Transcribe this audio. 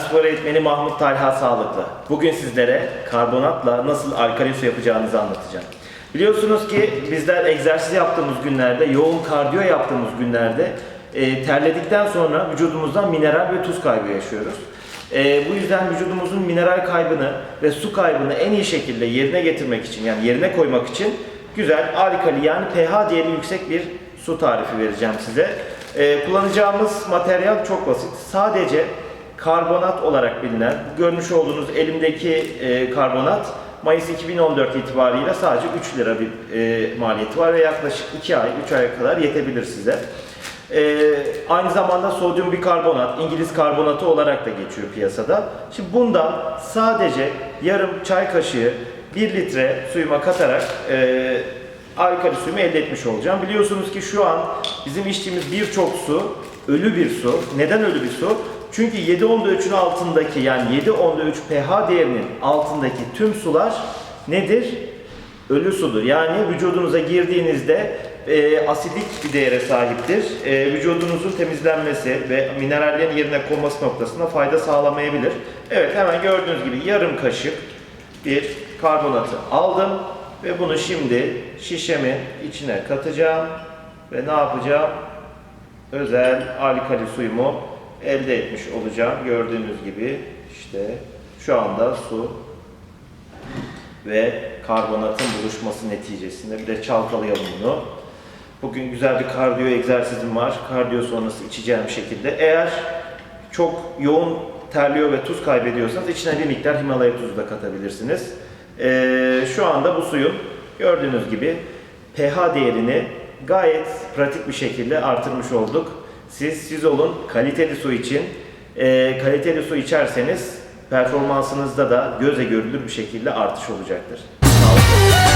spor eğitmeni Mahmut Talha Sağlıklı. Bugün sizlere karbonatla nasıl alkali su yapacağınızı anlatacağım. Biliyorsunuz ki bizler egzersiz yaptığımız günlerde, yoğun kardiyo yaptığımız günlerde e, terledikten sonra vücudumuzdan mineral ve tuz kaybı yaşıyoruz. E, bu yüzden vücudumuzun mineral kaybını ve su kaybını en iyi şekilde yerine getirmek için yani yerine koymak için güzel alkali yani pH değeri yüksek bir su tarifi vereceğim size. E, kullanacağımız materyal çok basit. Sadece karbonat olarak bilinen, görmüş olduğunuz elimdeki e, karbonat Mayıs 2014 itibariyle sadece 3 lira bir e, maliyeti var ve yaklaşık 2 ay, 3 aya kadar yetebilir size. E, aynı zamanda sodyum bikarbonat, İngiliz karbonatı olarak da geçiyor piyasada. Şimdi bundan sadece yarım çay kaşığı 1 litre suyuma katarak e, alkali suyumu elde etmiş olacağım. Biliyorsunuz ki şu an bizim içtiğimiz birçok su ölü bir su. Neden ölü bir su? Çünkü 7.3'ün altındaki yani 7.3 pH değerinin altındaki tüm sular nedir? Ölü sudur. Yani vücudunuza girdiğinizde e, asidik bir değere sahiptir. E, vücudunuzun temizlenmesi ve minerallerin yerine konması noktasında fayda sağlamayabilir. Evet hemen gördüğünüz gibi yarım kaşık bir karbonatı aldım ve bunu şimdi şişemin içine katacağım ve ne yapacağım? Özel alkali suyumu elde etmiş olacağım. Gördüğünüz gibi işte şu anda su ve karbonatın buluşması neticesinde bir de çalkalayalım bunu. Bugün güzel bir kardiyo egzersizim var. Kardiyo sonrası içeceğim şekilde. Eğer çok yoğun terliyor ve tuz kaybediyorsanız içine bir miktar Himalaya tuzu da katabilirsiniz. Ee, şu anda bu suyun gördüğünüz gibi pH değerini gayet pratik bir şekilde artırmış olduk. Siz siz olun kaliteli su için. Ee, kaliteli su içerseniz performansınızda da göze görülür bir şekilde artış olacaktır. Sağ olun.